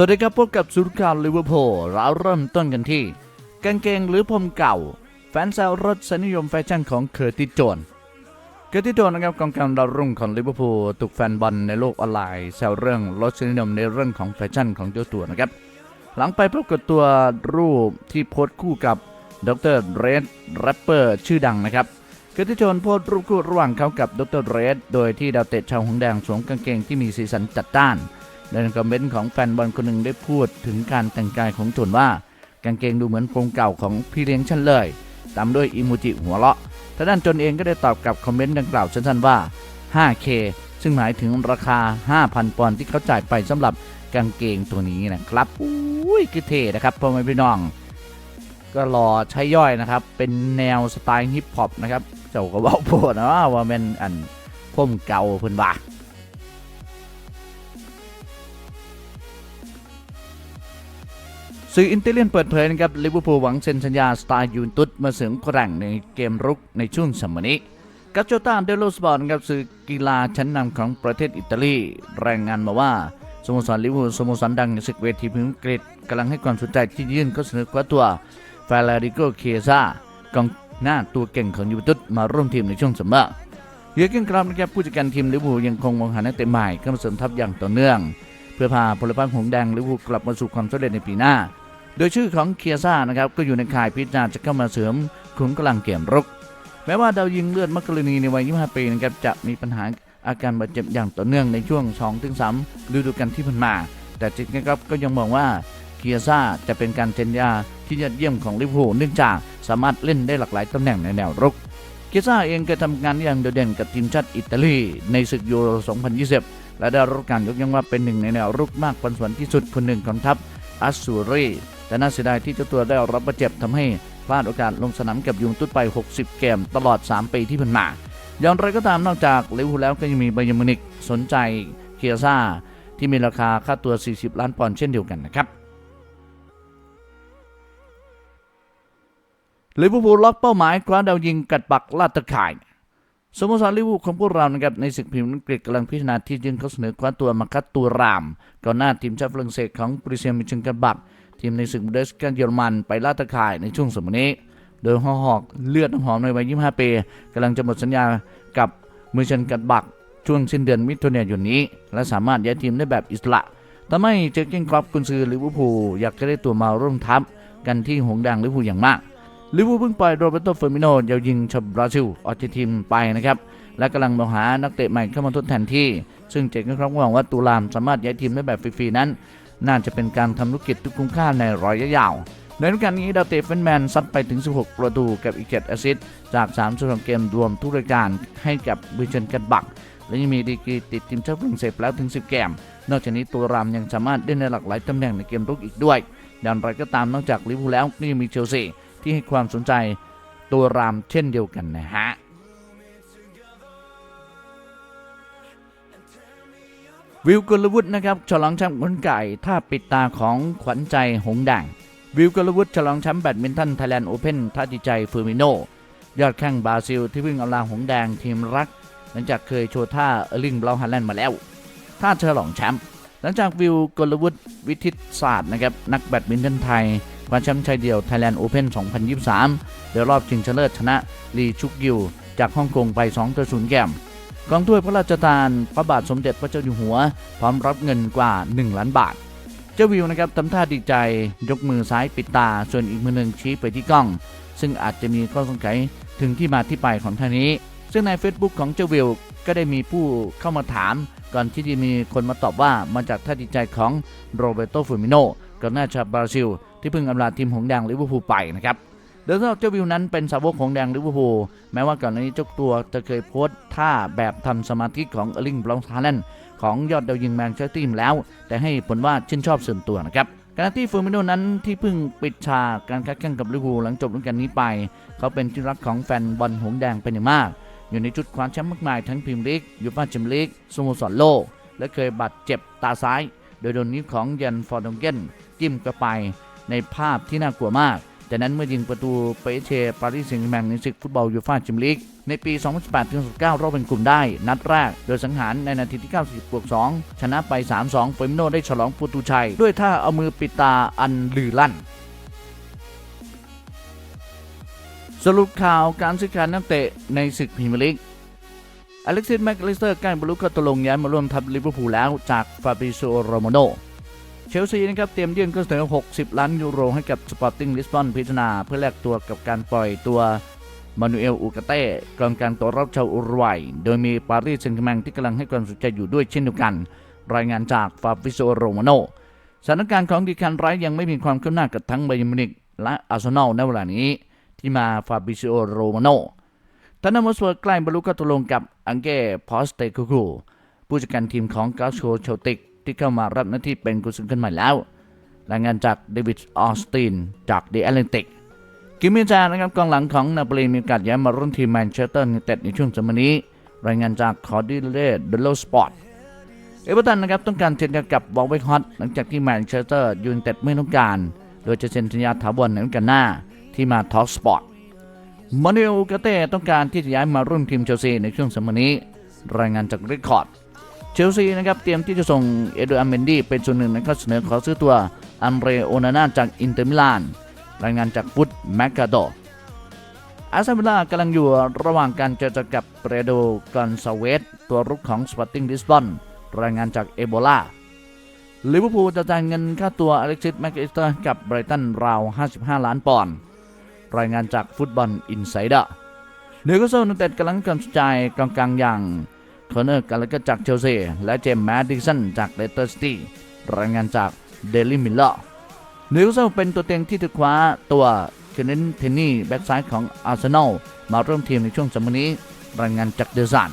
สวัสดีครับพบกับสุรการลิเวอร์พูลเราเริ่มต้นกันที่กางเกงหรือพรมเก่า แฟนแซวรถสนิยมแฟชั่นของเคอร์ติโจนเคอร์ติโจนนะครับกองกลางดาวรุ่งของลิเวอร์พูลถูกแฟนบอลในโลกออนไลน์แซวเรื่องรถสนิยมในเรื่องของแฟชั่นของเจ้าตัวนะครับ หลังไปพบกับตัวรูปที่โพสต์คู่กับดรเรดแรปเปอร์ชื่อดังนะครับเคอร์ติโจนโพสต์รูปคู่ระหว่างเขากับดรเรดโดยที่ดาวเตะชาวหงแดงสวมกางเกงที่มีสีสันจัดจ้าน ในคอมเมนต์ของแฟนบอลคนหนึ่งได้พูดถึงการแต่งกายของโจนว่า กางเกงดูเหมือนโครงเก่าของพี่เลี้ยงฉันเลย ตามด้วยอิโมจิหัวเราะทางด้านจนเองก็ได้ตอบกับคอมเมนต์ดังกล่าวสั้นๆว่า 5K ซึ่งหมายถึงราคา 5,000 ปอนด์ที่เขาจ่ายไปสำหรับกางเกงตัวนี้นะครับอุ้ยคือเท่นะครับพ่อแม่พี่น้อง ก็รอใช้ย่อยนะครับ เป็นแนวสไตล์ฮิปฮอปนะครับ เจ้าก็บอกโพดนะว่าเป็นอันพ่มเก่าเพิ่นว่า สื่ออินเตเลียนเปิดเผยนะครับลิเวอร์พูลหวังเซ็นสัญญาสไตล์ยูนตุสมาเสริมแกร่งในเกมรุกในช่วงสมัยนี้กัจโจตาเดลโลสปอร์ตนะครับสื่อกีฬาชั้นนำของประเทศอิตาลีรายงานมาว่าสโมสรลิเวอร์พูลสโมสรดังในศึกเวทีพิมพ์อังกฤษกำลังให้ความสนใจที่ยื่นข้อเสนอคว้าตัวฟาลาริโกเคซากองหน้าตัวเก่งของยูเวนตุสมาร่วมทีมในช่วงซัมเมอร์เยอร์เกนคลับนะครับผู้จัดการทีมลิเวอร์พูลยังคงมองหานักเตะใหม่เข้ามาเสริมทัพอย่างต่อเนื่อง เพื่อพาพลพรรคหงแดงลิเวอร์พูลกลับมาสู่ความสำเร็จในปีหน้า โดยชื่อของเคียซ่านะครับก็อยู่ในข่ายพิจารณาจะเข้ามาเสริมขุนกำลังเกมรุก แม้ว่าดาวยิงเลือดมักกรณีในวัย 25 ปีนะครับจะมีปัญหาอาการบาดเจ็บอย่างต่อเนื่องในช่วง 2-3ฤดูกาลที่ผ่านมา แต่จิตนะครับก็ยังมองว่าเคียซ่าจะเป็นการเซ็นยาที่ยอดเยี่ยมของลิเวอร์พูลเนื่องจากสามารถเล่นได้หลากหลายตำแหน่งในแนวรุกเคียซ่าเองเคยทำงานอย่างโดดเด่นกับทีมชาติอิตาลีในศึกยูโร 2020 และได้รับการยกย่องว่าเป็นหนึ่งในแนวรุกมากปันส่วนที่สุดคนหนึ่งของทัพอัสซูรี แต่น่าเสียดายที่เจ้าตัวได้รับบาดเจ็บทำให้พลาดโอกาสลงสนามกับยูเวนตุสไป 60 เกมตลอด 3 ปีที่ผ่านมา อย่างไรก็ตามนอกจากลิเวอร์พูลแล้วก็ยังมีไบายมินิกสนใจเคียซ่าที่มีราคาค่าตัว 40 ล้านปอนด์เช่นเดียวกันนะครับลิเวอร์พูลล็อกเป้าหมายคว้าดาวยิงกัดปักลาดตะข่ายสโมสรลิเวอร์พูลของพวกเรานะครับในศึกพิมพ์อังกฤษกำลังพิจารณาที่ยื่นข้อเสนอคว้าตัวมาคัตตูรามก่อนหน้าทีมชาติฝรั่งเศสของปริเซียมิชนกับัก ทีมในศึกบูเดสกันเยอรมันไปล่าตะข่ายในช่วงสมัยนี้ โดยฮอหอกเลือดน้ำหอมในวัย 25 ปีกำลังจะหมดสัญญากับมือชันกันบักช่วงสิ้นเดือนมิถุนายนนี้ และสามารถย้ายทีมได้แบบอิสระทำให้เจอเก้นครอปกุนซือลิเวอร์พูลอยากจะได้ตัวมาร่วมทัพกันที่หงส์แดงลิเวอร์พูลอย่างมากลิเวอร์พูลเพิ่งปล่อยโรเบโตเฟอร์มิโนยาวยิงชาวบราซิลออกจากทีมไปนะครับ และกำลังมองหานักเตะใหม่เข้ามาทดแทนที่ ซึ่งเจคครับหวังว่าตูรามสามารถย้ายทีมได้แบบฟรีๆนั้น น่าจะเป็นการทำธุรกิจที่คุ้มค่าในระยะยาวในฤดูกาลนี้ดาวเตะเฟนแมนซัดไปถึง 16 ประตูกับอีก 7 แอสซิสต์จาก3ส่วนเกมรวมทุกรายการให้กับบิเชนกันบัก และยังมีดีกรีติดทีมชาติฝรั่งเศสแล้วถึง 10 เกม นอกจากนี้ตัวรามยังสามารถเล่นในหลากหลายตำแหน่งในเกมรุกอีกด้วยอย่างไรก็ตามนอกจากลิเวอร์พูลแล้วก็ยังมีเชลซีที่ให้ความสนใจตัวรามเช่นเดียวกันนะฮะ วิวกลวุฒินะครับฉลองแชมป์คนไก่ท่าปิดตาของขวัญใจหงส์แดงวิวกลวุฒิฉลองแชมป์แบดมินตันไทยแลนด์โอเพ่นท่าดีใจฟอร์มิโนยอดแข้งบราซิลที่เพิ่งเอาลาหงแดงทีมรัก หลังจากเคยโชว์ท่าเอลิงบราวน์ฮาแลนด์มาแล้วท่าฉลองแชมป์หลังจากวิวกลวุฒิวิทิตศาสตร์นะครับนักแบดมินตันไทยคว้าแชมป์ชายเดี่ยวไทยแลนด์โอเพ่น2023โดยรอบชิงชนะเลิศชนะลีชุกยิวจากฮ่องกงไป2ต่อ0แกม กองถ้วยพระราชทาน พระบาทสมเด็จพระเจ้าอยู่หัว พร้อมรับเงินกว่า 1 ล้านบาท เจ้าวิวนะครับทำท่าดีใจยกมือซ้ายปิดตา ส่วนอีกมือหนึ่งชี้ไปที่กล้อง ซึ่งอาจจะมีข้อสงสัยถึงที่มาที่ไปของท่านี้ ซึ่งใน Facebook ของเจ้าวิวก็ได้มีผู้เข้ามาถาม ก่อนที่จะมีคนมาตอบว่ามาจากท่าดีใจของโรเบโตฟูมิโนกองหน้าชาวบราซิล ที่เพิ่งอำลาทีมหงแดงลิเวอร์พูลไปนะครับ โดยสำหรับเจ้าวิวนั้นเป็นสาวกของแดงลิเวอร์พูลแม้ว่าก่อนหน้านี้เจ้าตัวจะเคยโพสต์ท่าแบบทำสมาธิของเอร์ลิงบราวน์ฮาแลนด์ของยอดดาวยิงแมนเชสเตอร์ทีมแล้ว แต่ให้ผลว่าชื่นชอบส่วนตัวนะครับขณะที่ฟอร์มิโนนั้นที่เพิ่งปิดฉากการคัดแข่งกับลิเวอร์พูลหลังจบฤดูกาลนี้ไป เขาเป็นที่รักของแฟนบอลหงแดงเป็นอย่างมาก อยู่ในจุดคว้าแชมป์มากมายทั้งพรีเมียร์ลีกยูฟ่าแชมเปี้ยนลีกสโมสรโลก และเคยบาดเจ็บตาซ้าย โดยโดนนิ้วของยันฟอร์ดงเกนจิ้มกระไปในภาพที่น่ากลัวมาก จากนั้นเมื่อยิงประตูไปเชปารีสแซงต์แมงในศึกฟุตบอลยูฟ่าแชมเปี้ยนลีกในปี 2018-19 รอบเป็นกลุ่มได้ นัดแรก โดยสังหารในนาทีที่ 90บวก2ชนะไป 3-2 เฟมิโนได้ฉลองประตูชัย ด้วยท่าเอามือปิดตาอันลือลั่น สรุปข่าวการซื้อขายนักเตะในศึกพรีเมียร์ลีกอเล็กซิสแมคลิสเตอร์ใกล้บรรลุข้อตกลงย้ายมาร่วมทัพลิเวอร์พูลแล้วจากฟาบริโซโรมาโน เชลซีนะครับเตรียมยื่นข้อเสนอ 60 ล้านยูโรให้กับสปอร์ติ้งลิสบอนพิจารณาเพื่อแลกตัวกับการปล่อยตัวมานูเอลอูกาเต้กองกลางตัวรับชาวอุรุกวัยโดยมีปารีสเซงต์แมงที่กำลังให้ความสนใจอยู่ด้วยเช่นเดียวกัน รายงานจากฟาบิโซโรมาโนสถานการณ์ของดีคันไรท์ยังไม่มีความคืบหน้ากับทั้งไบเยมินิกและอาร์เซนอลในเวลานี้ ที่มาฟาบิโซโรมาโนทานามอสเวอร์ใกล้บรรลุข้อตกลงกับอังเก้พอสเตคูคูผู้จัดการทีมของกาโชโชติก ที่เข้ามารับหน้าที่เป็นกุญสือคนใหม่แล้ว รายงานจากเดวิดออสตินจากเดอะแอตแลนติกกิมมิจานะครับกองหลังของนาโปลีมีกาสย้ายมาร่วมทีมแมนเชสเตอร์ยูไนเต็ดในช่วงสมัยนี้ รายงานจากคอร์ดิเล่เดลโลสปอร์ตเอเวอร์ตันนะครับต้องการเซ็นกับวอลเวกฮอตหลังจากที่แมนเชสเตอร์ยูไนเต็ดไม่ต้องการ โดยจะเซ็นสัญญาถาวรในฤดูกาลหน้าที่มาทอสปอร์ตมานูเอกาเต้ต้องการที่จะย้ายมาร่วมทีมเชลซีในช่วงสมัยนี้ รายงานจากเรคคอร์ด ชลซีนะครับเตรียมที่จะส่งเอโดอาร์เมนดี้เป็นส่วนหนึ่งในข้อเสนอขอซื้อตัวอันเรโอนาน่าจากอินเตอร์มิลาน รายงานจากฟุตแมกกาโดอาร์เซนอลกำลังอยู่ระหว่างการเจรจากับเปโดกอนซาเวสตัวรุกของสปอร์ติ้งลิสบอนรายงานจากเอโบลาลิเวอร์พูลจะจ่ายเงินค่าตัวอเล็กซิสแมคอลิสเตอร์กับไบรตันราว 55 ล้านปอนด์รายงานจากฟุตบอลอินไซเดอร์เนโกโซนเต็ดกำลังกำลังใจกองกลางอย่าง คอนเนอร์กาลก็จากเชลซีและเจมส์แมดดิสันจากเลสเตอร์ซิตี้รายงานจากเดลี่มิลเลอร์นโกโซเป็นตัวเต็งที่ถูกคว้าตัวเคเนนเทนนี่แบ็กซ้ายของอาร์เซนอลมาร่วมทีมในช่วงสมัยนี้รายงานจากเดซัน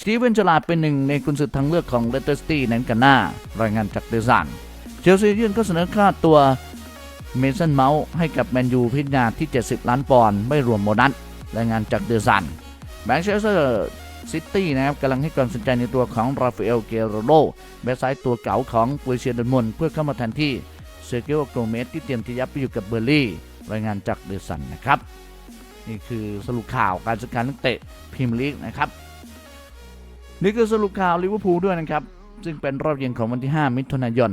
สตีเวนจลาดเป็นหนึ่งในกุนซือทางเลือกของเลสเตอร์ซิตี้ในกันหน้ารายงานจากเดซันเชลซียื่นข้อเสนอค่าตัวเมสันเมาส์ให้กับแมนยูพิจารณาที่ 70 ล้านปอนด์ไม่รวมโบนัสรายงานจากเดอซันแมนเชสเตอร์ ซิตี้นะครับกำลังให้ความสนใจในตัวของราฟาเอลเกโรโลแบ็กซ้ายตัวเก่าของปุยเชียดนมนเพื่อเข้ามาแทนที่เซอร์เกียวโกเมสที่เตรียมที่ยับไปอยู่กับเบอร์ลี่ รายงานจากเดอซันนะครับ นี่คือสรุปข่าวการจัดการนักเตะพรีเมียร์ลีกนะครับนี่คือสรุปข่าวลิเวอร์พูลด้วยนะครับ ซึ่งเป็นรอบเย็นของวันที่ 5 มิถุนายน